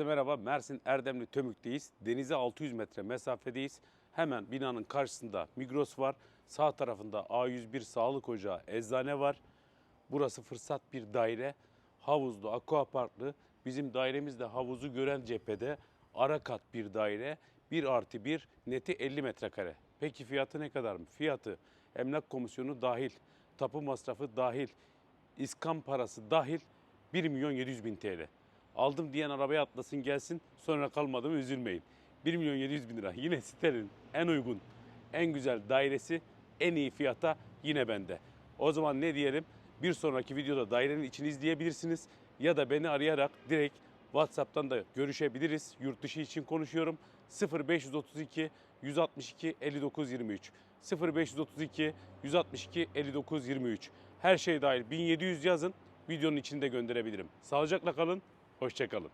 Herkese merhaba. Mersin Erdemli Tömük'teyiz. Denize 600 metre mesafedeyiz. Hemen binanın karşısında Migros var. Sağ tarafında A101 Sağlık Ocağı eczane var. Burası fırsat bir daire. Havuzlu, aquaparklı. Bizim dairemiz de havuzu gören cephede. Ara kat bir daire. 1 artı 1 neti 50 metrekare. Peki fiyatı ne kadar mı? Fiyatı emlak komisyonu dahil, tapu masrafı dahil, iskan parası dahil 1 milyon 700 bin TL. Aldım diyen arabaya atlasın gelsin sonra kalmadı mı üzülmeyin. 1 milyon 700 bin lira yine sitenin en uygun, en güzel dairesi en iyi fiyata yine bende. O zaman ne diyelim bir sonraki videoda dairenin içini izleyebilirsiniz ya da beni arayarak direkt WhatsApp'tan da görüşebiliriz. Yurt dışı için konuşuyorum. 0532 162 59 23 0532 162 59 23 Her şey dahil 1700 yazın videonun içinde gönderebilirim. Sağlıcakla kalın, hoşçakalın.